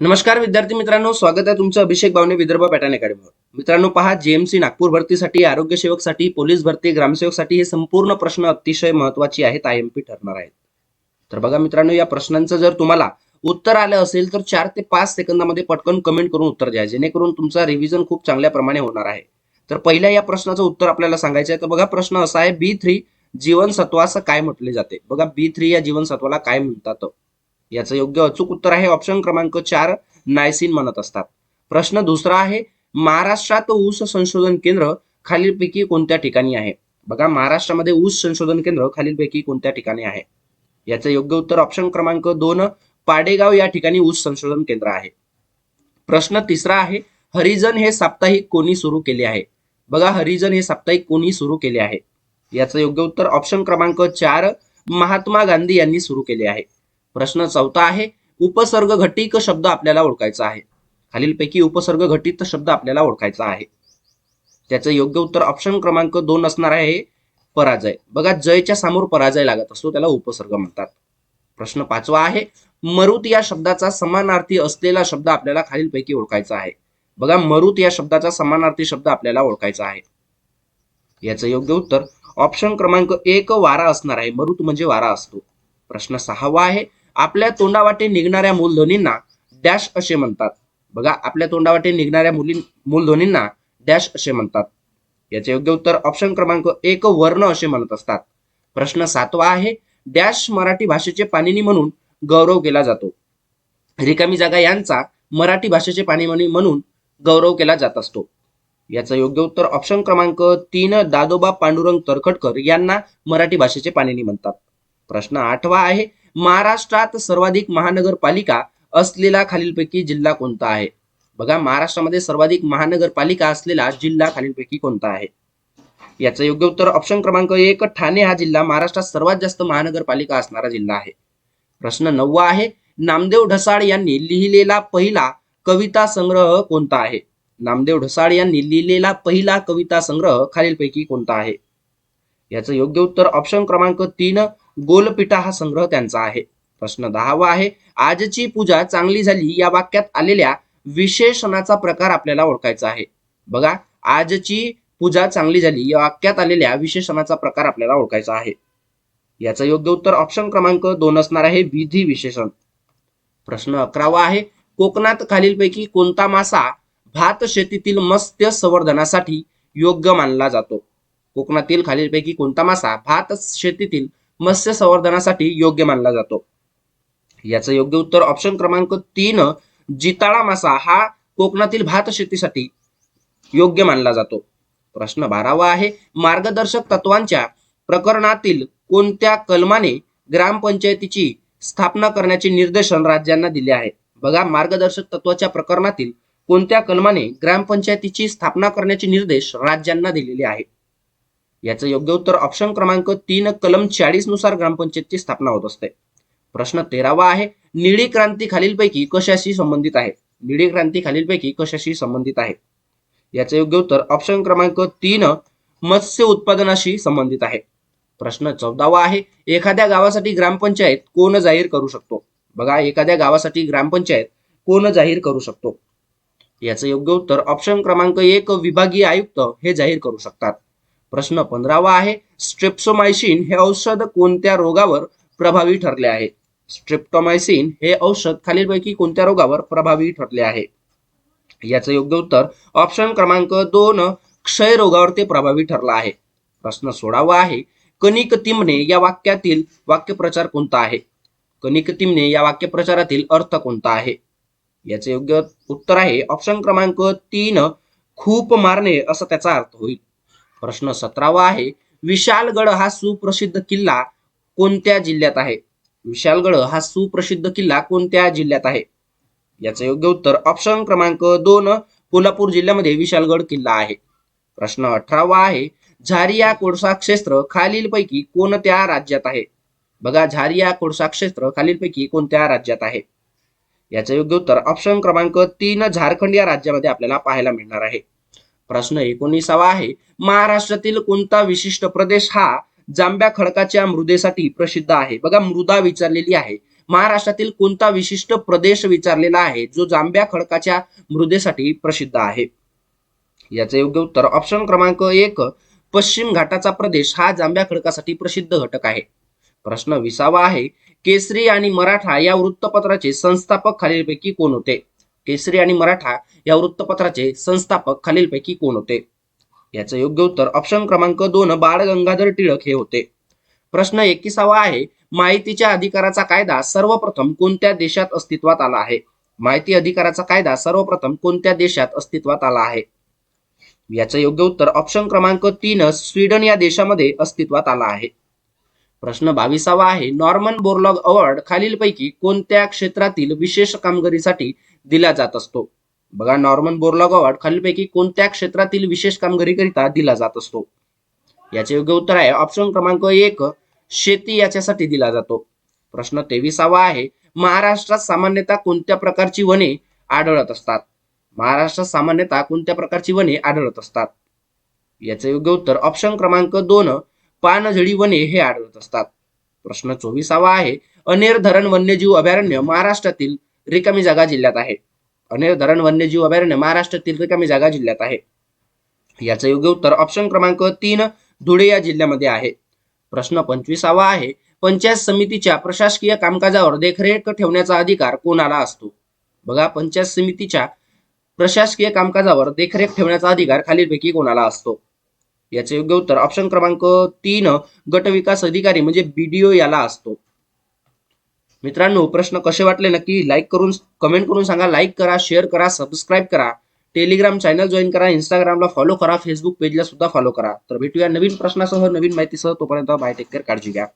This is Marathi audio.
नमस्कार विद्यार्थी मित्रांनो. स्वागत आहे तुमचं अभिषेक बावने विदर्भ पॅटर्न अकॅडमीवर. मित्रांनो पहा जेएमसी नागपूर भरतीसाठी आरोग्य सेवकसाठी पोलीस भरती ग्रामसेवकसाठी हे संपूर्ण प्रश्न अतिशय महत्त्वाचे आहेत आय एम पी ठरणार आहेत. तर बघा मित्रांनो या प्रश्नांचं जर तुम्हाला उत्तर आलं असेल तर चार ते पाच सेकंदामध्ये पटकन कमेंट करून उत्तर द्या. जेणेकरून तुमचा रिव्हिजन खूप चांगल्या प्रमाणे होणार आहे. तर पहिल्या या प्रश्नाचं उत्तर आपल्याला सांगायचं आहे तर बघा प्रश्न असा आहे बी थ्री जीवनसत्वाचं काय म्हटले जाते? बघा बी थ्री या जीवनसत्वाला काय म्हणतात? याचं योग्य अचूक उत्तर आहे. ऑप्शन क्रमांक चार नायसिन म्हणत असतात. प्रश्न दुसरा आहे महाराष्ट्रात ऊस संशोधन केंद्र खालीलपैकी कोणत्या ठिकाणी आहे? बघा महाराष्ट्रामध्ये ऊस संशोधन केंद्र खालीलपैकी कोणत्या ठिकाणी आहे? याचं योग्य उत्तर ऑप्शन क्रमांक दोन पाडेगाव या ठिकाणी ऊस संशोधन केंद्र आहे. प्रश्न तिसरा आहे हरिजन हे साप्ताहिक कोणी सुरू केले आहे? बघा हरिजन हे साप्ताहिक कोणी सुरू केले आहे? याचं योग्य उत्तर ऑप्शन क्रमांक चार महात्मा गांधी यांनी सुरू केले आहे. प्रश्न चौथा आहे उपसर्ग घटिक शब्द आपल्याला ओळखायचा आहे. खालीलपैकी उपसर्ग घटित शब्द आपल्याला ओळखायचा आहे. त्याचं योग्य उत्तर ऑप्शन क्रमांक दोन असणार आहे पराजय. बघा जयच्या समोर पराजय लागत असतो त्याला उपसर्ग म्हणतात. प्रश्न पाचवा आहे मरुत या शब्दाचा समानार्थी असलेला शब्द आपल्याला खालीलपैकी ओळखायचा आहे. बघा मरुत या शब्दाचा समानार्थी शब्द आपल्याला ओळखायचा आहे. याचं योग्य उत्तर ऑप्शन क्रमांक एक वारा असणार आहे. मरुत म्हणजे वारा असतो. प्रश्न सहावा आहे आपल्या तोंडावाटे निघणाऱ्या मूलध्वनींना डॅश असे म्हणतात. बघा आपल्या तोंडावाटे निघणाऱ्या मुली मूलध्वनींना डॅश असे म्हणतात. याचे योग्य उत्तर ऑप्शन क्रमांक एक वर्ण असे म्हणत असतात. प्रश्न सातवा आहे डॅश मराठी भाषेचे पाणिनी म्हणून गौरव केला जातो. रिकामी जागा यांचा मराठी भाषेचे पाणीमणी म्हणून गौरव केला जात असतो. याचं योग्य उत्तर ऑप्शन क्रमांक तीन दादोबा पांडुरंग तरखडकर यांना मराठी भाषेचे पाणिनी म्हणतात. प्रश्न आठवा आहे महाराष्ट्रात सर्वाधिक महानगरपालिका असलेला खालीलपैकी जिल्हा कोणता आहे? बघा महाराष्ट्रामध्ये सर्वाधिक महानगरपालिका असलेला जिल्हा खालीलपैकी कोणता आहे? याचं योग्य उत्तर ऑप्शन क्रमांक एक ठाणे हा जिल्हा महाराष्ट्रात सर्वात जास्त महानगरपालिका असणारा जिल्हा आहे. प्रश्न नववा आहे नामदेव ढसाळ यांनी लिहिलेला पहिला कविता संग्रह कोणता आहे? नामदेव ढसाळ यांनी लिहिलेला पहिला कविता संग्रह खालीलपैकी कोणता आहे? याचं योग्य उत्तर ऑप्शन क्रमांक तीन गोलपिठा हा संग्रह त्यांचा आहे. प्रश्न दहावा आहे आजची पूजा चांगली झाली या वाक्यात आलेल्या विशेषणाचा प्रकार आपल्याला ओळखायचा आहे. बघा आजची पूजा चांगली झाली या वाक्यात आलेल्या विशेषणाचा प्रकार आपल्याला ओळखायचा आहे. याचं योग्य उत्तर ऑप्शन क्रमांक दोन असणार आहे विधी विशेषण. प्रश्न अकरावा आहे कोकणात खालीलपैकी कोणता मासा भात शेतीतील मत्स्य संवर्धनासाठी योग्य मानला जातो? कोकणातील खालीलपैकी कोणता मासा भात शेतीतील मत्स्य संवर्धनासाठी योग्य मानला जातो. याचं योग्य उत्तर ऑप्शन क्रमांक तीन जिताळा मासा हा कोकणातील भात शेतीसाठी योग्य मानला जातो. प्रश्न बारावा आहे मार्गदर्शक तत्वांच्या प्रकरणातील कोणत्या कलमाने ग्रामपंचायतीची स्थापना करण्याचे निर्देशन राज्यांना दिले आहे बघा मार्गदर्शक तत्वाच्या प्रकरणातील कोणत्या कलमाने ग्रामपंचायतीची स्थापना करण्याचे निर्देश राज्यांना दिलेले आहे याचं योग्य उत्तर ऑप्शन क्रमांक तीन कलम चाळीसनुसार ग्रामपंचायतची स्थापना होत असते. प्रश्न तेरावा आहे निळी क्रांती खालीलपैकी कशाशी संबंधित आहे? निळी क्रांती खालीलपैकी कशाशी संबंधित आहे? याचं योग्य उत्तर ऑप्शन क्रमांक तीन मत्स्य उत्पादनाशी संबंधित आहे. प्रश्न चौदावा आहे एखाद्या गावासाठी ग्रामपंचायत कोण जाहीर करू शकतो? बघा एखाद्या गावासाठी ग्रामपंचायत कोण जाहीर करू शकतो? याचं योग्य उत्तर ऑप्शन क्रमांक एक विभागीय आयुक्त हे जाहीर करू शकतात. प्रश्न पंधरावा आहे स्ट्रेप्सोमायसिन हे औषध कोणत्या रोगावर प्रभावी ठरले आहे? स्ट्रेप्टोमायसिन हे औषध खालीलपैकी कोणत्या रोगावर प्रभावी ठरले आहे? याचं योग्य उत्तर ऑप्शन क्रमांक दोन क्षय रोगावर ते प्रभावी ठरला आहे. प्रश्न सोळावा आहे कणिक तिमणे या वाक्यातील वाक्यप्रचार कोणता आहे? कणिक तिमणे या वाक्यप्रचारातील अर्थ कोणता आहे? याचे योग्य उत्तर आहे ऑप्शन क्रमांक तीन खूप मारणे असा त्याचा अर्थ होईल. प्रश्न सतरावा आहे विशालगड हा सुप्रसिद्ध किल्ला कोणत्या जिल्ह्यात आहे? विशालगड हा सुप्रसिद्ध किल्ला कोणत्या जिल्ह्यात आहे? याचं योग्य उत्तर ऑप्शन क्रमांक दोन कोल्हापूर जिल्ह्यामध्ये विशालगड किल्ला आहे. प्रश्न अठरावा आहे झारिया कोळसा क्षेत्र खालीलपैकी कोणत्या राज्यात आहे? बघा झारिया कोळसा क्षेत्र खालीलपैकी कोणत्या राज्यात आहे? याचं योग्य उत्तर ऑप्शन क्रमांक तीन झारखंड या राज्यामध्ये आपल्याला पाहायला मिळणार आहे. प्रश्न एकोणीसावा आहे. महाराष्ट्रातील कोणता विशिष्ट प्रदेश हा जांभ्या खडकाच्या मृदेसाठी प्रसिद्ध आहे? बघा मृदा विचारलेली आहे. महाराष्ट्रातील कोणता विशिष्ट प्रदेश विचारलेला आहे जो जांभ्या खडकाच्या मृदेसाठी प्रसिद्ध आहे? याचे योग्य उत्तर ऑप्शन क्रमांक एक पश्चिम घाटाचा प्रदेश हा जांभ्या खडकासाठी प्रसिद्ध घटक आहे. प्रश्न विसावा आहे केसरी आणि मराठा या वृत्तपत्राचे संस्थापक खालीलपैकी कोण होते? केसरी आणि मराठा या वृत्तपत्राचे संस्थापक खालीलपैकी कोण होते? याचं योग्य उत्तर ऑप्शन क्रमांक दोन बाळ गंगाधर टिळक हे होते. प्रश्न एकविसावा आहे माहितीच्या अधिकाराचा कायदा सर्वप्रथम कोणत्या देशात अस्तित्वात आला आहे? माहिती अधिकाराचा कायदा सर्वप्रथम कोणत्या देशात अस्तित्वात आला आहे? याचं योग्य उत्तर ऑप्शन क्रमांक तीन स्वीडन या देशामध्ये अस्तित्वात आला आहे. प्रश्न बावीसावा आहे नॉर्मन बोरलॉग अवॉर्ड खालीलपैकी कोणत्या क्षेत्रातील विशेष कामगिरीसाठी दिला जात असतो. बघा नॉर्मन बोरलॉग अवॉर्ड खालीलपैकी कोणत्या क्षेत्रातील विशेष कामगिरीकरिता दिला जात असतो? याचे योग्य उत्तर आहे ऑप्शन क्रमांक एक शेती याच्यासाठी दिला जातो. प्रश्न तेविसावा आहे महाराष्ट्रात सामान्यतः कोणत्या प्रकारची वने आढळत असतात? महाराष्ट्रात सामान्यतः कोणत्या प्रकारची वने आढळत असतात? याचे योग्य उत्तर ऑप्शन क्रमांक दोन पानझडी वने हे आढळत असतात. प्रश्न चोवीसावा आहे अनेर धरण वन्यजीव अभयारण्य महाराष्ट्रातील रिकामी जागा जिल्ह्यात आहे. अनेर धरण वन्यजीव अभयारण्य महाराष्ट्रातील रिकामी जागा जिल्ह्यात आहे. याचं योग्य उत्तर ऑप्शन क्रमांक तीन धुळे या जिल्ह्यामध्ये आहे. प्रश्न पंचवीसावा आहे पंचायत समितीच्या प्रशासकीय कामकाजावर देखरेख ठेवण्याचा अधिकार कोणाला असतो? बघा पंचायत समितीच्या प्रशासकीय कामकाजावर देखरेख ठेवण्याचा अधिकार खालीलपैकी कोणाला असतो? याचे योग्य उत्तर ऑप्शन क्रमांक तीन गट विकास अधिकारी म्हणजे बीडीओ याला असतो. मित्रांनो प्रश्न कसे वाटले? नक्की लाईक करून कमेंट करून सांगा. लाईक करा शेअर करा सबस्क्राईब करा. टेलिग्राम चॅनल जॉईन करा. इंस्टाग्रामला फॉलो करा. फेसबुक पेजला सुद्धा फॉलो करा. तर भेटूया नवीन प्रश्नासह नवीन माहितीसह. तोपर्यंत बाय टेक केअर काळजी घ्या.